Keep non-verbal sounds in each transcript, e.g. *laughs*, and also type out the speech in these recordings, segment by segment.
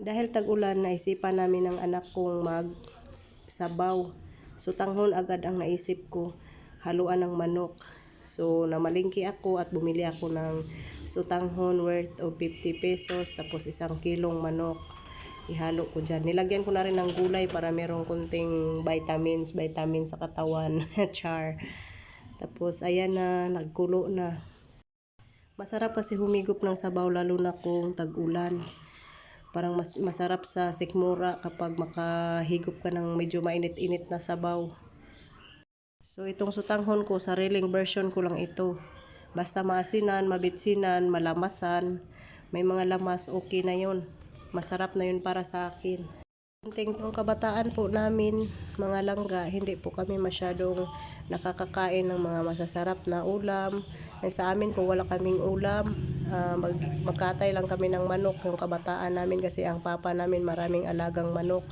Dahil tag-ulan, naisipan namin ng anak kong mag sabaw. So tanghon agad ang naisip ko, haluan ng manok. So namalingki ako at bumili ako ng sutanghon worth of 50 pesos tapos isang kilong manok. Ihalo ko dyan. Nilagyan ko na rin ng gulay para merong kunting vitamins, vitamins sa katawan, *laughs* char. Tapos ayan na, nagkulo na. Masarap kasi humigop ng sabaw lalo na kung tag-ulan. Parang mas, masarap sa sikmura kapag makahigop ka ng medyo mainit-init na sabaw. So itong sutanghon ko, sariling version ko lang ito. Basta maasinan, mabitsinan, malamasan, may mga lamas, okay na yun. Masarap na yun para sa akin. Kunting nung kabataan po namin, mga langga, hindi po kami masyadong nakakakain ng mga masasarap na ulam. And sa amin kung wala kaming ulam, ah, mag, magkatay lang kami ng manok yung kabataan namin kasi ang papa namin maraming alagang manok.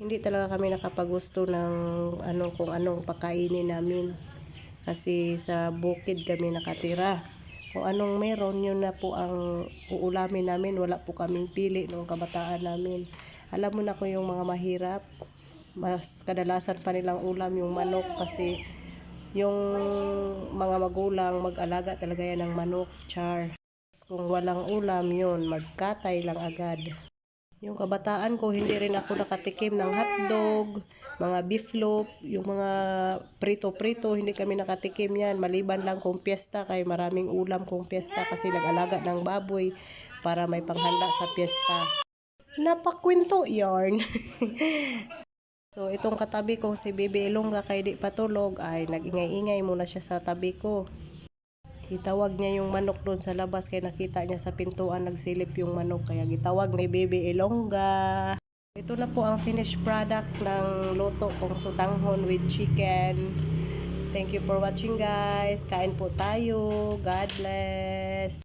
Hindi talaga kami nakapagusto ng ano kung anong pakainin namin. Kasi sa bukid kami nakatira. Kung anong meron, yun na po ang uulamin namin. Wala po kaming pili nung kabataan namin. Alam mo na kung yung mga mahirap, mas kadalasan pa nilang ulam yung manok kasi yung mga magulang mag-alaga talaga yan ng manok, char. Kung walang ulam yun, magkatay lang agad. Yung kabataan ko, hindi rin ako nakatikim ng hotdog, mga beef loaf, yung mga prito-prito, hindi kami nakatikim yan. Maliban lang kung piyesta, kay maraming ulam kung piyesta kasi nag-alaga ng baboy para may panghanda sa piyesta. Napakwento yarn. *laughs* so, itong katabi ko, si Bibi Ilongga kay di patulog, ay nag-ingay-ingay muna siya sa tabi ko. Itawag niya yung manok doon sa labas kaya nakita niya sa pintuan nagsilip yung manok kaya gitawag ni Baby Ilongga. Ito na po ang finished product ng luto kong sutanghon with chicken. Thank you for watching guys. Kain po tayo. God bless.